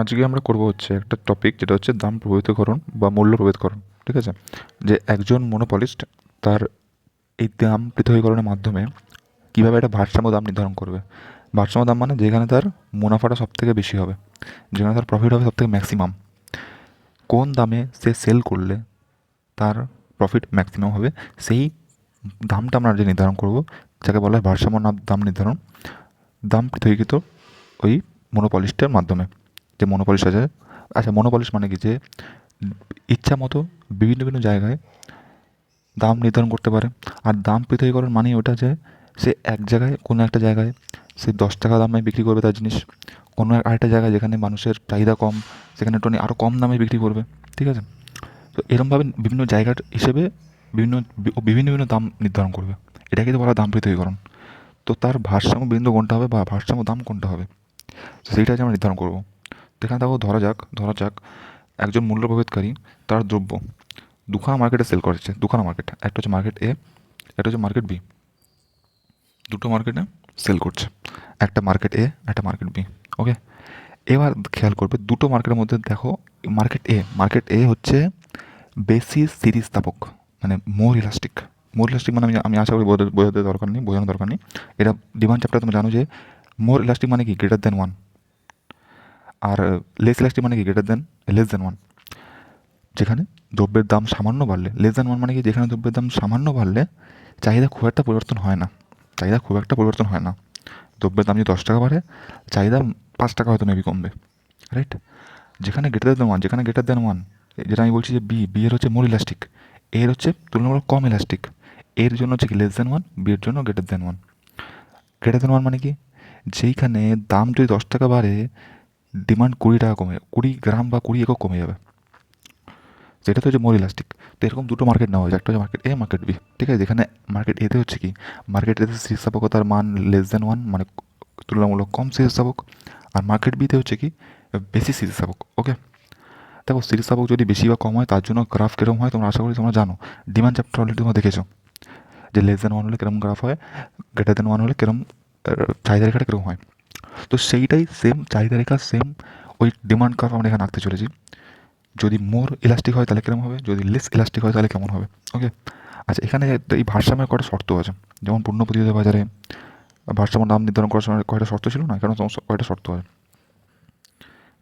আজকে আমরা করব হচ্ছে একটা টপিক যেটা হচ্ছে দাম প্রভাবিতকরণ বা মূল্য প্রভাবিতকরণ ঠিক আছে? যে একজন মনোপলিস্ট তার এই দাম পৃথকীকরণের মাধ্যমে কীভাবে একটা ভারসাম্য দাম নির্ধারণ করবে? ভারসাম্য দাম মানে যেখানে তার মুনাফাটা সব থেকে বেশি হবে, যেখানে তার প্রফিট হবে সব থেকে ম্যাক্সিমাম কোন দামে সে সেল করলে তার প্রফিট ম্যাক্সিমাম হবে, সেই দামটা আমরা যে নির্ধারণ করব, যাকে বলা হয় ভারসাম্য দাম নির্ধারণ, দাম পৃথকীকৃত ওই মনোপলিশটার মাধ্যমে। যে মনোপলিশ আছে আচ্ছা মনোপলিশ মানে কি? যে ইচ্ছা মতো বিভিন্ন বিভিন্ন জায়গায় দাম নির্ধারণ করতে পারে। আর দাম পৃথকীকরণ মানে ওটা যে সে এক জায়গায়, কোনো একটা জায়গায় সে দশ টাকা দামে বিক্রি করবে তার জিনিস। কোনো এক- আরেকটা জায়গায় যেখানে মানুষের চাহিদা কম, সেখানে একটু আরও কম দামে বিক্রি করবে। ঠিক আছে? তো এরমভাবে বিভিন্ন জায়গার হিসেবে বিভিন্ন বিভিন্ন বিভিন্ন দাম নির্ধারণ করবে। এটাকে তো বলা দাম পৃথকীকরণ। তো তার ভারসাম্য বিন্দু কোনটা হবে বা ভারসাম্য দাম কোনটা হবে? সেইটা আমরা নির্ধারণ করব। যেখানে দেখো ধরা যাক ধরা যাক, একজন মূল্য প্রভেদকারী তার দ্রব্য দুখানা মার্কেটে সেল করেছে, দুখানা মার্কেট একটা হচ্ছে মার্কেট এ একটা হচ্ছে মার্কেট বি দুটো মার্কেটে সেল করছে, একটা মার্কেট এ একটা মার্কেট বি ওকে এবার খেয়াল করবে, দুটো মার্কেটের মধ্যে দেখো মার্কেট এ মার্কেট এ হচ্ছে বেশি স্থিতিস্থাপক মানে মোর ইলাস্টিক মোর ইলাস্টিক মানে আমি আমি আশা করি বোঝাতে দরকার নেই, বোঝানোর দরকার নেই। এটা ডিমান্ড চ্যাপ্টার তুমি জানো যে মোর ইলাস্টিক মানে কি? গ্রেটার দেন ওয়ান আর লেস ইলাস্টিক মানে কি? Greater than less than one যেখানে দ্রব্যের দাম সামান্য বাড়লে লেস দেন ওয়ান মানে কি? যেখানে দ্রব্যের দাম সামান্য বাড়লে, চাহিদা খুব একটা পরিবর্তন হয় না। চাহিদা খুব একটা পরিবর্তন হয় না। দ্রব্যের দাম যদি দশ টাকা বাড়ে, চাহিদা পাঁচ টাকা হয়তো মেবি কমবে। রাইট যেখানে গ্রেটার দেন ওয়ান যেখানে গ্রেটার দেন ওয়ান যেটা আমি বলছি যে বি বি এর হচ্ছে মোর ইলাস্টিক এর হচ্ছে তুলনামূলক কম ইলাস্টিক এর জন্য হচ্ছে কি? লেস দেন ওয়ান বি এর জন্য greater than one greater than one মানে কি? যেইখানে দাম যদি দশ টাকা বাড়ে ডিমান্ড কুড়ি টাকা কমে যাবে, কুড়ি গ্রাম বা কুড়ি একক কমে যাবে। সেটা তো হচ্ছে মোর ইলাস্টিক তো এরকম দুটো মার্কেট নেওয়া হয়েছে, একটা হচ্ছে মার্কেট এ মার্কেট বি ঠিক আছে, যেখানে মার্কেট এতে হচ্ছে কি মার্কেট এতে স্থিতিস্থাপকতার মান লেস দেন ওয়ান মানে তুলনামূলক কম স্থিতিস্থাপক আর মার্কেট বিতে হচ্ছে কি, বেশি স্থিতিস্থাপক ওকে দেখো স্থিতিস্থাপক যদি বেশি বা কম হয়, তার জন্য গ্রাফ কীরকম হয়, তোমরা আশা করি তোমরা জানো। ডিমান্ড চ্যাপ্টার অলরেডি তোমরা দেখেছ। যে লেস দেন ওয়ান হলে কীরকম গ্রাফ হয় গ্রেটার দেন ওয়ান হলে কীরকম চাহিদা রেখাটা কীরকম হয়। তো সেইটাই সেম চাহিদা রেখা সেম ওই ডিমান্ড কার্ভ আমরা এখানে আঁকতে চলেছি। যদি মোর ইলাস্টিক হয় তাহলে কেমন হবে? যদি লেস ইলাস্টিক হয় তাহলে কেমন হবে? ওকে আচ্ছা এখানে এই ভারসাম্যের কটা শর্ত আছে? যেমন পূর্ণ প্রতিযোগিতা বাজারে ভারসাম্য দাম নির্ধারণ করার সময় কয়টা শর্ত ছিল না? কেন কয়টা শর্ত আছে।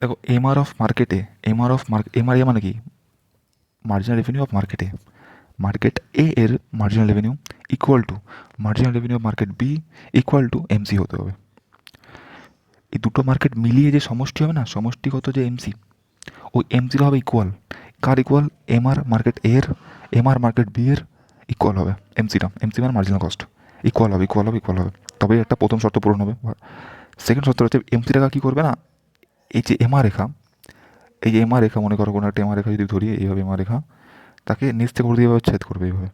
দেখো এমআর অফ মার্কেটে MR of market MR A মানে কি? মার্জিনাল রেভিনিউ অফ মার্কেটে মার্কেট এ এর marginal revenue equal to marginal revenue of market B equal to MC হতে হবে। এই দুটো মার্কেট মিলিয়ে যে সমষ্টি হবে না সমষ্টিগত যে এমসি ওই এমসিটা হবে ইকুয়াল কার ইকুয়াল এমআর মার্কেট এর এমআর মার্কেট বি এর ইকুয়াল হবে এমসিটা এমসি মানে মার্জিনাল কস্ট ইকুয়াল হবে ইকুয়াল হবে ইকুয়াল হবে। তবেই একটা প্রথম শর্ত পূরণ হবে। সেকেন্ড শর্ত হচ্ছে এমসি টাকা কী করবে না? এই যে এমআর রেখা, এই যে এমআর রেখা মনে করো কোনো একটা এমআর রেখা যদি ধরি, এইভাবে এমআর রেখা, তাকে নিচ থেকে উপর দিয়ে ছেদ করবে এইভাবে।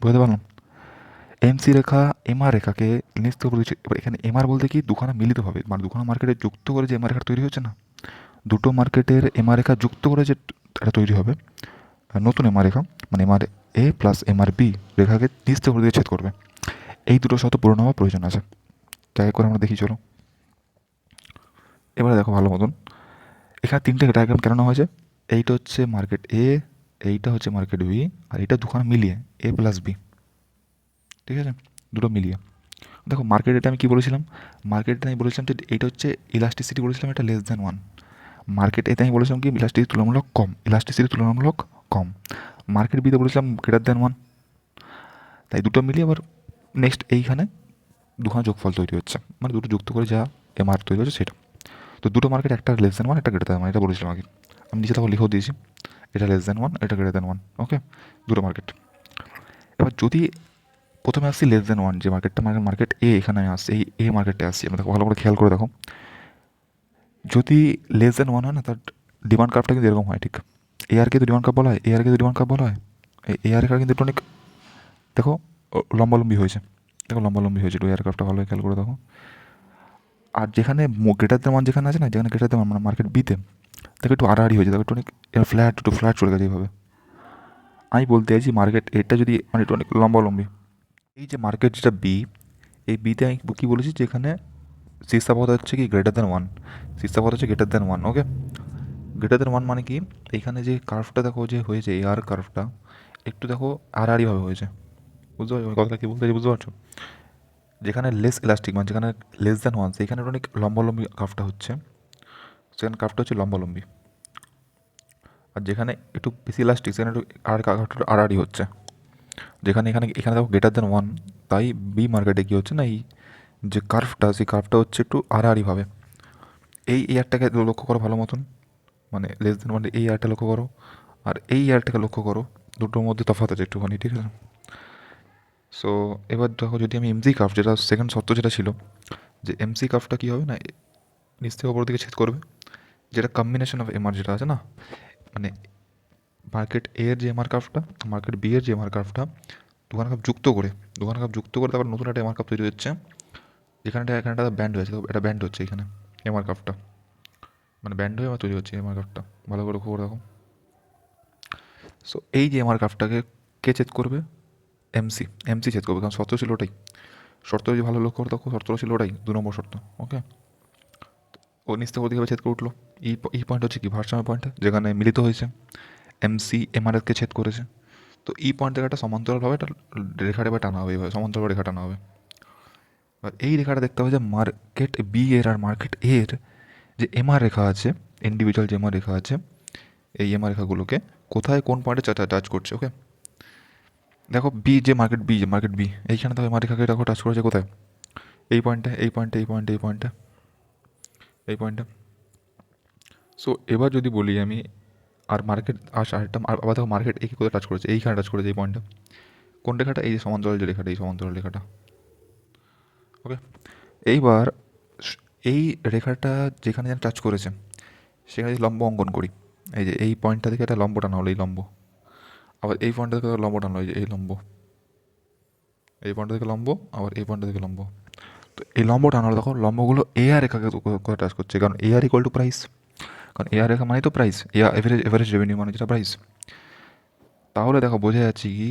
বুঝতে পারলাম? এমসি রেখা এমআর রেখাকে নিচ থেকে উপর দিয়ে ছে- এবার এখানে এমআর বলতে কি? দুখানা মিলিত হবে। মানে দুখানা মার্কেটে যুক্ত করে যে এমআর রেখা তৈরি হচ্ছে না, দুটো মার্কেটের এমআর রেখা যুক্ত করে যে এটা তৈরি হবে, নতুন এমআর রেখা মানে MR A plus MR B রেখাকে নিচ করে দিয়ে ছেদ করবে। এই দুটো শত পূরণ হওয়ার প্রয়োজন আছে। তাই করে আমরা দেখি, চলো। এবারে দেখো ভালো মতন। এখানে তিনটে ডায়াগ্রাম কেন হয়েছে? এইটা হচ্ছে মার্কেট এ এইটা হচ্ছে মার্কেট বি আর এটা দুখানা মিলিয়ে এ প্লাস বি ঠিক আছে? দুটো মিলিয়ে। দেখো মার্কেট এটা আমি কী বলেছিলাম? মার্কেট আমি বলেছিলাম যে এটা হচ্ছে ইলাস্টিসিটি বলেছিলাম, এটা লেস দ্যান ওয়ান মার্কেট এতে আমি বলেছিলাম কি ইলাস্টিসিটি তুলনামূলক কম। ইলাস্টিসিটি তুলনামূলক কম। মার্কেট বিতে বলেছিলাম গ্রেটার দ্যান ওয়ান তাই দুটো মিলিয়ে আবার নেক্সট এইখানে দুখানা যোগফল তৈরি হচ্ছে। মানে দুটো যুক্ত করে যা এমআর তৈরি হচ্ছে সেটা। তো দুটো মার্কেট একটা লেস দ্যান ওয়ান একটা গ্রেটার দ্যান ওয়ান এটা বলেছিলাম আগে। আমি নিচে তখন লিখেও দিয়েছি। এটা লেস দ্যান ওয়ান এটা গ্রেটার দ্যান ওয়ান ওকে দুটো মার্কেট এবার যদি প্রথমে আসছি লেস দ্যান ওয়ান যে মার্কেটটা মার্কেট মার্কেট এ এখানে আমি আসছি, এই এ মার্কেটে আসছি দেখো, ভালো করে খেয়াল করে দেখো। যদি লেস দ্যান ওয়ান হয় না, তার ডিমান্ড কার্ভটা কিন্তু এরকম হয়, ঠিক? এ আরকে তো ডিমান্ড কার্ভ বলা হয় এ আরকে তো ডিমান্ড কার্ভ বলা হয়। এই এ আর কিন্তু একটু অনেক, দেখো লম্বালম্বি হয়েছে। দেখো, লম্বালম্বি হয়েছে এয়ার কার্ভটা ভালো খেয়াল করে দেখো। আর যেখানে গ্রেটার দেমান যেখানে আছে না, যেখানে গ্রেটার দেমান মানে মার্কেট বিতে দেখো একটু আড়াআড়ি হয়েছে, দেখো একটু অনেক ফ্ল্যাট একটু ফ্ল্যাট চলে গেছে এইভাবে। আমি বলতে চাইছি মার্কেট এটা যদি মানে একটু অনেক লম্বালম্বি এই যে মার্কেট যেটা বি এই বিতে আমি কী বলেছি যেখানে শীর্ষাপদ হচ্ছে কি গ্রেটার দ্যান ওয়ান শীর্ষাপদ হচ্ছে greater than one okay greater than one মানে কি? এইখানে যে কার্ভটা দেখো যে হয়েছে এই আর কার্ভটা একটু দেখো আড়াআড়িভাবে হয়েছে। বুঝতে পারছ? কথাটা কী বলতে চাইছি? বুঝতে পারছ? যেখানে লেস ইলাস্টিক মানে যেখানে লেস দ্যান ওয়ান সেইখানে অনেক লম্বালম্বি কার্ভটা হচ্ছে। সেখানে কার্ভটা হচ্ছে লম্বালম্বি। আর যেখানে একটু বেশি ইলাস্টিক সেখানে একটু আর কার্ভটা আড়াআড়ি হচ্ছে। যেখানে এখানে এখানে দেখো গ্রেটার দেন ওয়ান তাই বি মার্কেটে কী হচ্ছে না এই যে কার্ভটা সেই কার্ভটা হচ্ছে একটু আড়াআড়িভাবে এই এয়ারটাকে লক্ষ্য করো ভালো মতন মানে লেস দেন ওয়ান এই এয়ারটা লক্ষ্য করো, আর এই এয়ারটাকে লক্ষ্য করো, দুটোর মধ্যে তফাৎ আছে একটুখানি, ঠিক আছে? সো এবার দেখো যদি আমি এমসি কাফ যেটা সেকেন্ড শর্ত যেটা ছিল, যে এমসি কাফটা কী হবে না, নিচ থেকে ওপর দিকে ছেদ করবে, যেটা কম্বিনেশন অফ এমআর যেটা আছে না মানে মার্কেট এ এর যে কাফটা মার্কেট বি এর যে এমআর কাফটা দুখানা কাপ যুক্ত করে, দুখানা কাপ যুক্ত করে তারপর নতুন একটা এমআর কাপ তৈরি হচ্ছে। এখানটা এখানটা ব্যান্ড হয়েছে এটা ব্যান্ড হচ্ছে এখানে এমআর কাপটা মানে ব্যান্ড হয়ে আমার তৈরি হচ্ছে এমআর কাপটা ভালো করে খবর দেখো সো এই যে এমআর কাপটাকে কে চেক করবে? এমসি এমসি চেক করবে, কারণ শর্ত ছিল ওটাই। শর্ত যদি ভালো লক্ষ্য করে দেখো শর্তটা ছিল ওটাই, দু নম্বর শর্ত ওকে ও নিচ থেকে ওদিকে ছেদ করে উঠল। এই এই পয়েন্ট হচ্ছে কি? ভারসাম্য পয়েন্ট যেখানে মিলিত হয়েছে। এমসি এমআরএসকে ছেদ করেছে। তো এই পয়েন্ট একটা সমান্তরালভাবে একটা রেখাটা এবার টানা হবে এইভাবে সমান্তরাল রেখা টানা হবে। এবার এই রেখাটা দেখতে হবে যে মার্কেট বি এর আর মার্কেট এর যে এমআর রেখা আছে ইন্ডিভিজুয়াল যে এমআর রেখা আছে, এই এমআর রেখাগুলোকে কোথায় কোন পয়েন্টে টাচ করছে ওকে দেখো বি যে মার্কেট বি যে মার্কেট বি এইখানে তো এমআর রেখাকে দেখো টাচ করেছে কোথায়? এই পয়েন্টে এই পয়েন্টে এই পয়েন্টে এই পয়েন্টে এই পয়েন্টে সো এবার যদি বলি আমি আর মার্কেট আর আরেকটা আর আবার দেখো মার্কেট এই কোথায় টাচ করেছে? এইখানে টাচ করেছে এই পয়েন্টে কোন রেখাটা? এই যে সমান্তরাল যে রেখাটা, এই সমান্তরাল রেখাটা। ওকে এইবার এই রেখাটা যেখানে যেন টাচ করেছে, সেখানে যদি লম্ব অঙ্কন করি, এই যে এই পয়েন্টটা থেকে একটা লম্ব টানা হলো এই লম্ব। আবার এই পয়েন্টটা থেকে লম্ব টানা হলো এই যে এই লম্ব। এই পয়েন্টটা থেকে লম্ব, আবার এই পয়েন্টটা থেকে লম্ব। তো এই লম্ব টানা হলো, দেখো লম্বগুলো এ আর রেখাকে টাচ করছে, কারণ A R equal to price কারণ এ আর রেখা মানে তো প্রাইস এভারেজ এভারেজ রেভিনিউ মানে যেটা প্রাইস তাহলে দেখো বোঝা যাচ্ছে কি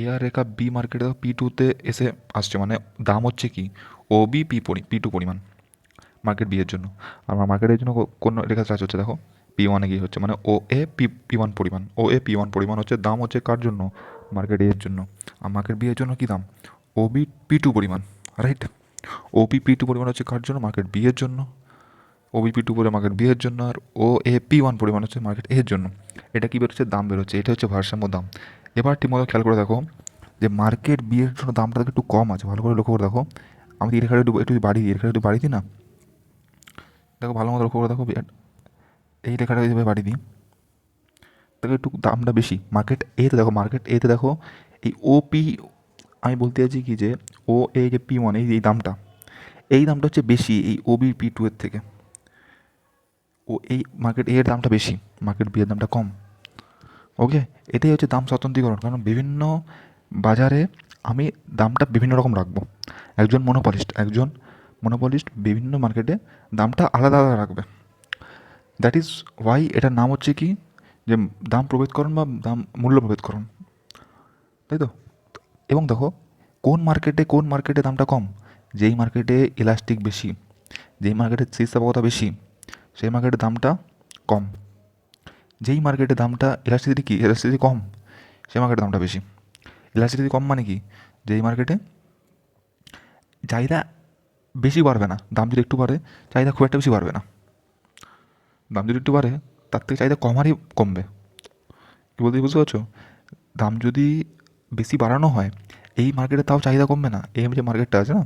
এ আর রেখা বি মার্কেটে পি টুতে এসে আসছে মানে দাম হচ্ছে কি? ও বি পি পরি পি টু পরিমাণ মার্কেট বি এর জন্য। আর আমার মার্কেটের জন্য কোন রেখা চার্জ হচ্ছে দেখো? পি ওয়ানে গিয়ে হচ্ছে মানে O A P P one পরিমাণ ও এ পি ওয়ান পরিমাণ হচ্ছে দাম হচ্ছে কার জন্য? মার্কেট এর জন্য। আর মার্কেট বি এর জন্য কী দাম? ও বি পি টু পরিমাণ right O P P two পরিমাণ হচ্ছে কার জন্য? মার্কেট বি এর জন্য। ও বি পি টু পরে মার্কেট বি এর জন্য আর ও এ পি ওয়ান পরিমাণ হচ্ছে মার্কেট এর জন্য। এটা কী বেরোচ্ছে? দাম বেরোচ্ছে। এটা হচ্ছে ভারসাম্য দাম। এবার ঠিকমতো খেয়াল করে দেখো যে মার্কেট বি এর জন্য দামটা একটু কম আছে। ভালো করে লক্ষ্য করে দেখো। আমি এই রেখাটা একটু একটু বাড়িয়ে দিই রেখাটা একটু বাড়িয়ে দিই না? দেখো ভালো মতো লক্ষ্য করে দেখো। এই রেখাটা এইভাবে বাড়িয়ে দিই দেখো একটু দামটা বেশি। মার্কেট এতে দেখো মার্কেট এতে দেখো, এই ও পি আমি বলতে চাইছি কি যে ও এই যে পি ওয়ান এই দামটা। এই দামটা হচ্ছে বেশি এই ও বি পি টু এর থেকে। ও এই মার্কেট এর দামটা বেশি মার্কেট বি এর দামটা কম। ওকে এটাই হচ্ছে দাম স্বতন্ত্রীকরণ। কারণ বিভিন্ন বাজারে আমি দামটা বিভিন্ন রকম রাখব। একজন মনোপলিস্ট একজন মনোপলিস্ট বিভিন্ন মার্কেটে দামটা আলাদা আলাদা রাখবে। দ্যাট ইজ ওয়াই এটার নাম হচ্ছে কি? যে দাম প্রভেদকরণ বা দাম মূল্য প্রভেদকরণ। তাই তো? এবং দেখো, কোন মার্কেটে কোন মার্কেটে দামটা কম? যেই মার্কেটে ইলাস্টিক বেশি, যেই মার্কেটে স্থিতিস্থাপকতা বেশি সেই মার্কেটে দামটা কম। যেই মার্কেটে দামটা ইলাস্টিসিটি কি? ইলাস্টিসিটি কম, সেই মার্কেটে দামটা বেশি। ইলাস্টিসিটি কম মানে কি? যেই মার্কেটে চাহিদা বেশি বাড়বে না, দাম যদি একটু বাড়ে, চাহিদা খুব একটা বেশি বাড়বে না। দাম যদি একটু বাড়ে, তার থেকে চাহিদা কমারই কমবে। কী বলতে বুঝতে পারছ? দাম যদি বেশি বাড়ানো হয়, এই মার্কেটে তাও চাহিদা কমবে না। এই যে মার্কেটটা আছে না,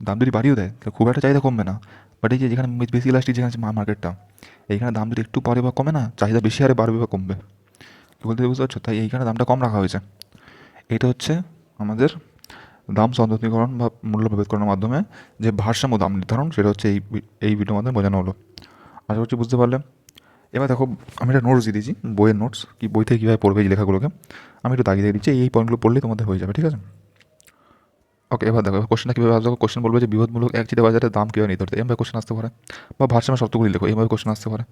দাম যদি বাড়িয়েও দেয়, তাহলে খুব একটা চাহিদা কমবে না। বাট এই যে যেখানে বেশি ইলাস্টিক যেখানে আছে মার্কেটটা এইখানে দাম যদি একটু বাড়ে বা কমে না, চাহিদা বেশি হারে বাড়বে বা কমবে। বলতে বুঝতে পারছ? তাই এইখানে দামটা কম রাখা হয়েছে। এটা হচ্ছে আমাদের দাম সন্তোষীকরণ বা মূল্য প্রভেদকরণের মাধ্যমে যে ভারসাম্য দাম নির্ধারণ, সেটা হচ্ছে এই এই ভিডিওর মাধ্যমে বোঝানো হলো। আশা করছি বুঝতে পারলে। এবার দেখো, আমি একটা নোটস দিয়ে দিয়েছি, বইয়ের নোটস কি বই থেকে কীভাবে পড়বে এই লেখাগুলোকে। আমি একটু দাগিয়ে দিয়ে দিচ্ছি, এই পয়েন্টগুলো পড়লেই তোমাদের হয়ে যাবে, ঠিক আছে? ওকে এবার দেখো কোশ্চেনটা কীভাবে আসবে? কোশ্চেন বলবে যে বিপদমূলক এক চিটে বাজারে দাম কীভাবে হবে এইভাবে কোশ্চেন আসতে পারে। বা ভারসাম্য শর্তগুলি লেখো এইভাবে কোশ্চেন আসতে পারে।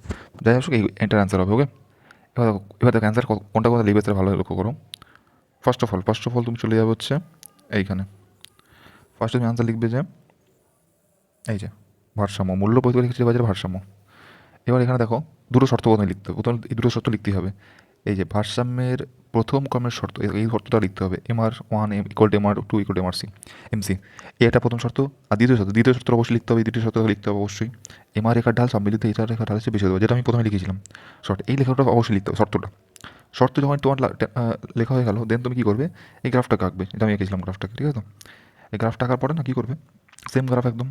যাই হোক, এই এন্টার অ্যান্সার হবে ওকে এবার দেখো এবার দেখো অ্যান্সার কোনটা কোনটা লিখবে ভালো লক্ষ্য করো। First of all first of all তুমি চলে যাবে হচ্ছে এইখানে। ফার্স্ট তুমি অ্যান্সার লিখবে যে, এই যে, ভারসাম্য, মূল্য প্রতিবার লিখেছে বাজারে ভারসাম্য। এবার এখানে দেখো, দুটো শর্ত প্রথমে লিখতে হবে, প্রথমে এই দুটো শর্ত লিখতেই হবে। এই যে ভারসাম্যের প্রথম কর্মের শর্ত, এই- শর্তটা লিখতে হবে M R one M equal to M R two equal to M R C M C এটা প্রথম শর্ত। আর দ্বিতীয় শর্ত দ্বিতীয় শর্ত অবশ্যই লিখতে হবে, দ্বিতীয় শর্ত লিখতে হবে অবশ্যই। এম আর রেখার ঢাল সম্মিলিত এটা রেখার ঢাল হচ্ছে বেশি দেবো যেটা আমি প্রথমে লিখেছিলাম। শর্ট এই লেখাটা অবশ্যই লিখতে হবে, শর্তটা। শর্ত যখন তোমার লেখা হয়ে গেল দেন তুমি কী করবে? এই গ্রাফটাকে আঁকবে এটা আমি এঁকেছিলাম গ্রাফটাকে, ঠিক আছে? এই গ্রাফটা আঁকার পরে না কী করবে? সেম গ্রাফ একদম,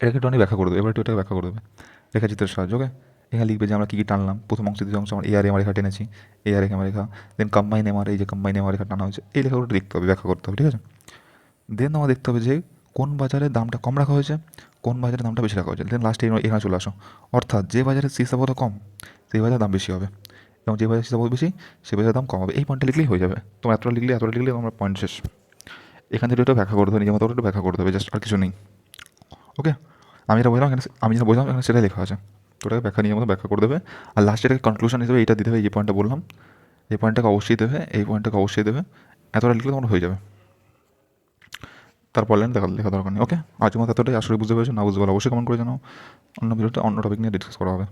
এটাকে একটু অনেক ব্যাখ্যা করে দেবে, এবার একটু এটাকে ব্যাখ্যা করে দেবে। রেখাচিত্রের সাহায্য ওকে এখানে লিখবে যে আমরা কী কী টানলাম। প্রথম অংশ, দ্বিতীয় অংশ, আমরা এ আর এম রেখা টেনেছি। এ আর এম রেখা দেন কম্বাইন এম আর এই যে কম্বাইন এম রেখা টানা হয়েছে। এই লেখাগুলো লিখতে হবে, ব্যাখ্যা করতে হবে, ঠিক আছে? দেন আমার দেখতে হবে যে কোন বাজারে দামটা কম রাখা হয়েছে, কোন বাজারে দামটা বেশি রাখা হয়েছে। দেন লাস্টে এখানে চলে আসো। অর্থাৎ যে বাজারে সিসাবোধ কম, সেই বাজারে দাম বেশি হবে। এবং যে বাজারে সিসাবোধ বেশি, সে বাজারে দাম কম হবে। এই পয়েন্টটা লিখলেই হয়ে যাবে। তোমার এতটা লিখলে এতটা লিখলে আমার পয়েন্ট শেষ। এখান থেকে এটা ব্যাখ্যা করতে হবে, নিজের মতো ব্যাখ্যা করতে হবে জাস্ট আর কিছু নেই। ওকে আমি যেটা বললাম, এখানে আমি যেটা বললাম, এখানে সেটাই লেখা আছে। ওটাকে ব্যাখ্যা নিয়ে মতো ব্যাখ্যা করে দেবে। আর লাস্টে এটাকে কনক্লুশন হিসেবে এইটা দিতে হবে, এই পয়েন্টটা বললাম। এই পয়েন্টটাকে অবশ্যই দেবে এই পয়েন্টটাকে অবশ্যই দেবে এতটা লিখলে তোমার হয়ে যাবে। তারপর লাইন দেখা লেখা দরকার নেই। ওকে আজ মতো এতটাই। আসলে বুঝতে পেরেছ। না বুঝতে পারলে অবশ্যই কমেন্ট করে জানাও। অন্য ভিডিওটা অন্য টপিক নিয়ে ডিসকাস করা হবে।